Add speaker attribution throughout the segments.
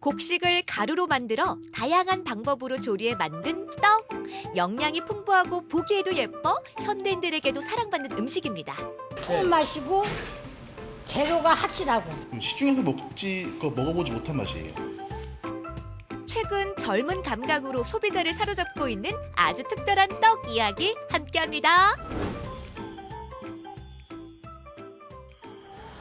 Speaker 1: 곡식을 가루로 만들어 다양한 방법으로 조리해 만든 떡. 영양이 풍부하고 보기에도 예뻐 현대인들에게도 사랑받는 음식입니다.
Speaker 2: 손맛이고 재료가 확실하고
Speaker 3: 음, 시중에서 먹지 그 먹어보지 못한 맛이에요.
Speaker 1: 최근 젊은 감각으로 소비자를 사로잡고 있는 아주 특별한 떡 이야기 함께합니다.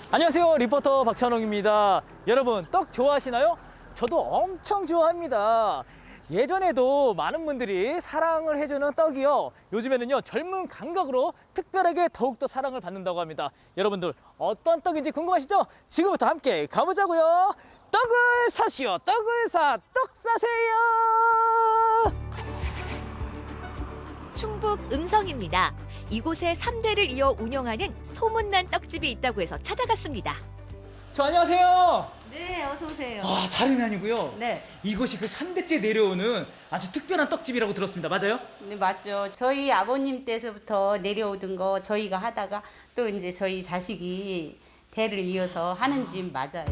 Speaker 4: 안녕하세요 리포터 박찬홍입니다 여러분 떡 좋아하시나요? 저도 엄청 좋아합니다. 예전에도 많은 분들이 사랑을 해주는 떡이요. 요즘에는요 젊은 감각으로 특별하게 더욱더 사랑을 받는다고 합니다. 여러분들 어떤 떡인지 궁금하시죠? 지금부터 함께 가보자고요. 떡을 사시오. 떡을 사 떡 사세요!
Speaker 1: 충북 음성입니다. 이곳에 삼대를 이어 운영하는 소문난 떡집이 있다고 해서 찾아갔습니다.
Speaker 4: 저 안녕하세요
Speaker 5: 네, 어서 오세요.
Speaker 4: 와 다름이 아니고요
Speaker 5: 네,
Speaker 4: 이곳이 그 3대째 내려오는 아주 특별한 떡집이라고 들었습니다 맞아요?
Speaker 5: 네 맞죠. 저희 아버님 때서부터 내려오던 거 저희가 하다가 또 이제 저희 자식이 대를 이어서 하는 집 맞아요.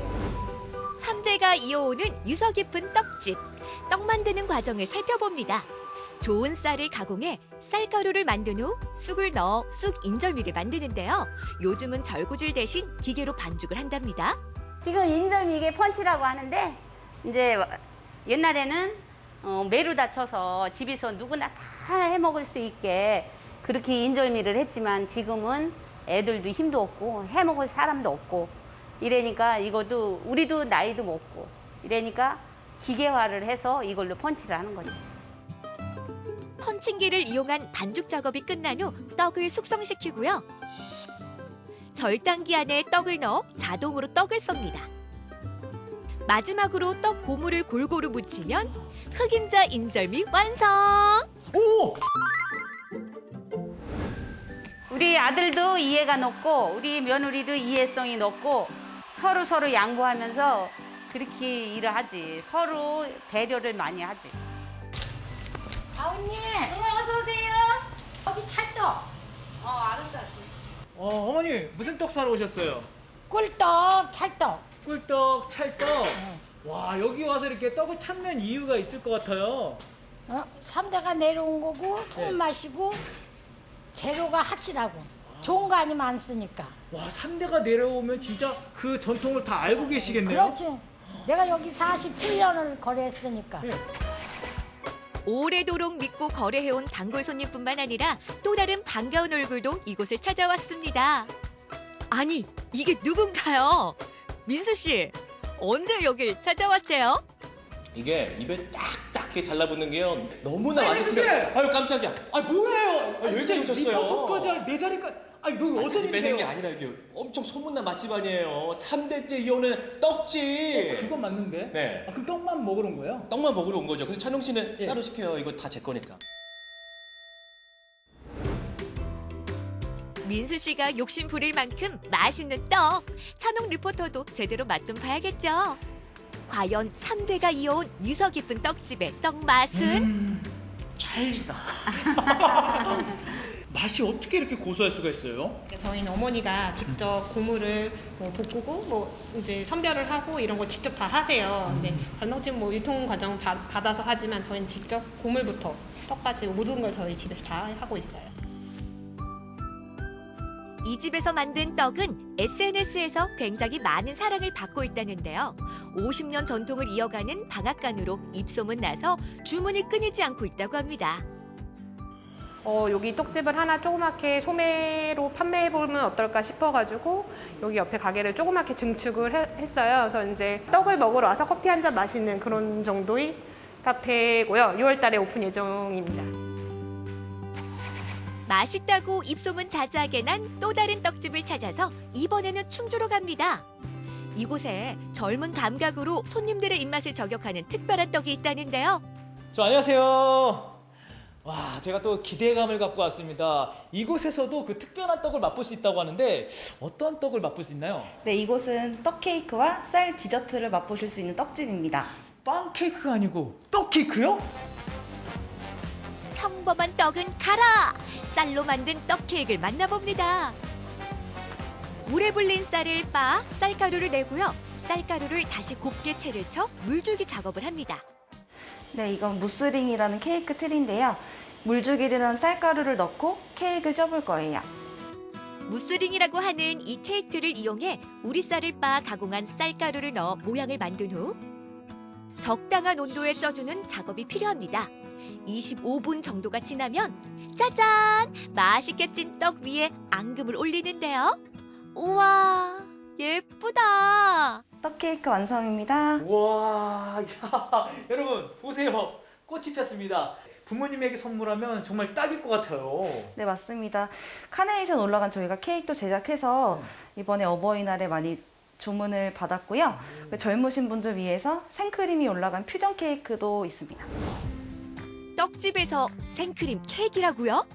Speaker 1: 삼대가 이어오는 유서 깊은 떡집. 떡 만드는 과정을 살펴봅니다. 좋은 쌀을 가공해 쌀가루를 만든 후 쑥을 넣어 쑥 인절미를 만드는데요. 요즘은 절구질 대신 기계로 반죽을 한답니다.
Speaker 5: 지금 인절미 이게 펀치라고 하는데 이제 옛날에는 어, 메루다 쳐서 집에서 누구나 다 해 먹을 수 있게 그렇게 인절미를 했지만 지금은 애들도 힘도 없고 해 먹을 사람도 없고 이래니까 이것도 우리도 나이도 먹고 이래니까 기계화를 해서 이걸로 펀치를 하는 거지.
Speaker 1: 펀칭기를 이용한 반죽 작업이 끝난 후 떡을 숙성시키고요. 절단기 안에 떡을 넣어 자동으로 떡을 썹니다. 마지막으로 떡 고무를 골고루 묻히면 흑임자 인절미 완성!
Speaker 4: 오!
Speaker 5: 우리 아들도 이해가 높고 우리 며느리도 이해성이 높고 서로 서로 양보하면서 그렇게 일을 하지. 서로 배려를 많이 하지. 어머 어서 오세요.
Speaker 2: 여기 찰떡
Speaker 5: 어 알았어.
Speaker 4: 어, 어머니 무슨 떡 사러 오셨어요?
Speaker 2: 꿀떡 찰떡
Speaker 4: 꿀떡, 찰떡. 와 여기 와서 이렇게 떡을 찾는 이유가 있을 것 같아요.
Speaker 2: 어? 삼대가 내려온 거고 손맛이고 재료가 확실하고 좋은 거 아니면 안 쓰니까
Speaker 4: 와 3대가 내려오면 진짜 그 전통을 다 알고 계시겠네요.
Speaker 2: 그렇지 내가 여기 47년을 거래했으니까
Speaker 4: 네.
Speaker 1: 오래도록 믿고 거래해온 단골 손님뿐만 아니라 또 다른 반가운 얼굴도 이곳을 찾아왔습니다. 아니, 이게 누군가요? 민수 씨, 언제 여길 찾아왔대요?
Speaker 6: 이게 입에 딱딱하게 달라붙는 게요 너무나
Speaker 4: 아니,
Speaker 6: 맛있어요.
Speaker 4: 선생님!
Speaker 6: 아유 깜짝이야.
Speaker 4: 아 뭐예요?
Speaker 6: 아, 여기까지 오셨어요.
Speaker 4: 리포터까지 할- 내 자리까지. 아 이거
Speaker 6: 아,
Speaker 4: 어떤
Speaker 6: 자기 빼는 게
Speaker 4: 일이세요?
Speaker 6: 아니라 이게 엄청 소문난 맛집 아니에요. 3대째 이어오는 떡집.
Speaker 4: 그건 맞는데.
Speaker 6: 네.
Speaker 4: 아, 그럼 떡만 먹으러 온 거예요?
Speaker 6: 떡만 먹으러 온 거죠. 근데 찬용 씨는
Speaker 4: 예.
Speaker 6: 따로 시켜요. 이거 다 제 거니까.
Speaker 1: 민수 씨가 욕심 부릴 만큼 맛있는 떡. 찬홍 리포터도 제대로 맛 좀 봐야겠죠. 과연 삼대가 이어온 유서 깊은 떡집의 떡 맛은?
Speaker 4: 찰리다. 맛이 어떻게 이렇게 고소할 수가 있어요?
Speaker 7: 저희는 어머니가 직접 고무를 뭐 볶고 뭐 이제 선별을 하고 이런 걸 직접 다 하세요. 근데 반떡집 뭐 유통 과정 받- 받아서 하지만 저희는 직접 고물부터 떡까지 모든 걸 저희 집에서 다 하고 있어요.
Speaker 1: 이 집에서 만든 떡은 SNS에서 굉장히 많은 사랑을 받고 있다는데요. 50년 전통을 이어가는 방앗간으로 입소문 나서 주문이 끊이지 않고 있다고 합니다.
Speaker 7: 어, 여기 떡집을 하나 조그맣게 소매로 판매해 보면 어떨까 싶어가지고 여기 옆에 가게를 조그맣게 증축을 해- 했어요. 그래서 이제 떡을 먹으러 와서 커피 한 잔 마시는 그런 정도의 카페고요. 6월 달에 오픈 예정입니다.
Speaker 1: 맛있다고 입소문 자자하게 난 또 다른 떡집을 찾아서 이번에는 충주로 갑니다. 이곳에 젊은 감각으로 손님들의 입맛을 저격하는 특별한 떡이 있다는데요.
Speaker 4: 저 안녕하세요. 와, 제가 또 기대감을 갖고 왔습니다. 이곳에서도 그 특별한 떡을 맛볼 수 있다고 하는데 어떤 떡을 맛볼 수 있나요?
Speaker 8: 네, 이곳은 떡 케이크와 쌀 디저트를 맛보실 수 있는 떡집입니다.
Speaker 4: 빵 케이크가 아니고 떡 케이크요?
Speaker 1: 평범한 떡은 가라! 쌀로 만든 떡 케이크를 만나봅니다. 물에 불린 쌀을 빻아 쌀가루를 내고요. 쌀가루를 다시 곱게 채를 쳐 물주기 작업을 합니다.
Speaker 8: 네, 이건 무스링이라는 케이크 틀인데요. 물주기르는 쌀가루를 넣고 케이크를 쪄볼 거예요.
Speaker 1: 무스링이라고 하는 이 케이크를 이용해 우리 쌀을 빻아 가공한 쌀가루를 넣어 모양을 만든 후 적당한 온도에 쪄주는 작업이 필요합니다. 25분 정도가 지나면 짜잔! 맛있게 찐 떡 위에 앙금을 올리는데요. 우와, 예쁘다!
Speaker 8: 떡 케이크 완성입니다.
Speaker 4: 와, 야, 여러분 보세요. 꽃이 폈습니다. 부모님에게 선물하면 정말 딱일 것 같아요.
Speaker 8: 네, 맞습니다. 카네이션 올라간 저희가 케이크도 제작해서 이번에 어버이날에 많이 주문을 받았고요. 그 젊으신 분들 위해서 생크림이 올라간 퓨전 케이크도 있습니다.
Speaker 1: 떡집에서 생크림 케이크라고요?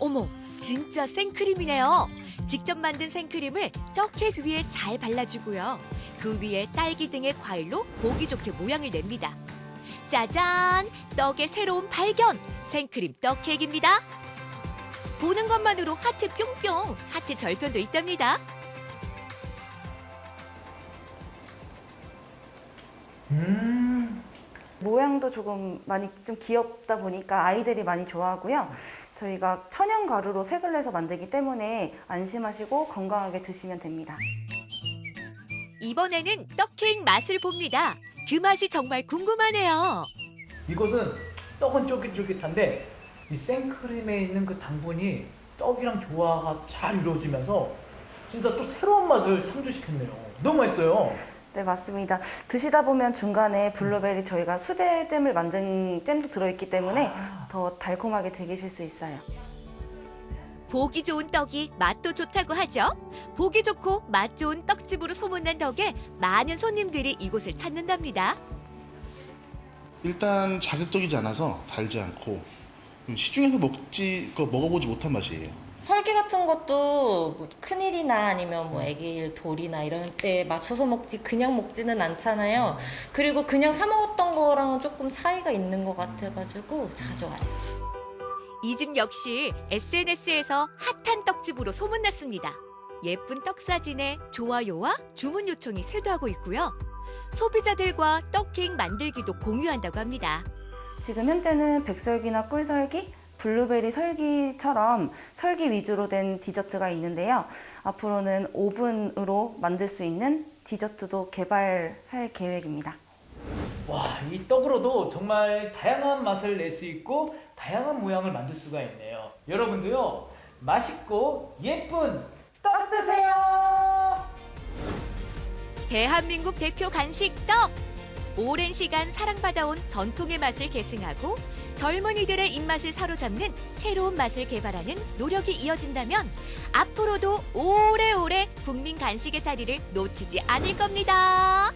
Speaker 1: 어머, 진짜 생크림이네요. 직접 만든 생크림을 떡 케이크 위에 잘 발라주고요. 그 위에 딸기 등의 과일로 보기 좋게 모양을 냅니다. 짜잔! 떡의 새로운 발견! 생크림 떡 케이크입니다. 보는 것만으로 하트 뿅뿅! 하트 절편도 있답니다.
Speaker 4: 음,
Speaker 8: 모양도 조금 많이 좀 귀엽다 보니까 아이들이 많이 좋아하고요. 저희가 천연 가루로 색을 내서 만들기 때문에 안심하시고 건강하게 드시면 됩니다.
Speaker 1: 이번에는 떡 케이크 맛을 봅니다. 그 맛이 정말 궁금하네요.
Speaker 4: 이것은 떡은 쫄깃쫄깃한데 이 생크림에 있는 그 당분이 떡이랑 조화가 잘 이루어지면서 진짜 또 새로운 맛을 창조시켰네요. 너무 맛있어요.
Speaker 8: 네, 맞습니다. 드시다 보면 중간에 블루베리 저희가 수제잼을 만든 잼도 들어있기 때문에 더 달콤하게 즐기실 수 있어요.
Speaker 1: 보기 좋은 떡이 맛도 좋다고 하죠. 보기 좋고 맛 좋은 떡집으로 소문난 덕에 많은 손님들이 이곳을 찾는답니다.
Speaker 3: 일단 자극적이지 않아서 달지 않고 시중에서 먹지 그 먹어보지 못한 맛이에요.
Speaker 9: 펄기 같은 것도 뭐 큰일이나 아니면 뭐 애기 돌이나 이런 때 맞춰서 먹지 그냥 먹지는 않잖아요. 그리고 그냥 사 먹었던 거랑은 조금 차이가 있는 것 같아가지고 자주 와요.
Speaker 1: 이 집 역시 SNS에서 핫한 떡집으로 소문났습니다. 예쁜 떡 사진에 좋아요와 주문 요청이 쇄도하고 있고요. 소비자들과 떡 케이크 만들기도 공유한다고 합니다.
Speaker 8: 지금 현재는 백설기나 꿀설기, 블루베리 설기처럼 설기 위주로 된 디저트가 있는데요. 앞으로는 오븐으로 만들 수 있는 디저트도 개발할 계획입니다.
Speaker 4: 와, 이 떡으로도 정말 다양한 맛을 낼 수 있고 다양한 모양을 만들 수가 있네요. 여러분도요, 맛있고 예쁜 떡 드세요!
Speaker 1: 대한민국 대표 간식 떡! 오랜 시간 사랑받아온 전통의 맛을 계승하고 젊은이들의 입맛을 사로잡는 새로운 맛을 개발하는 노력이 이어진다면 앞으로도 오래오래 국민 간식의 자리를 놓치지 않을 겁니다.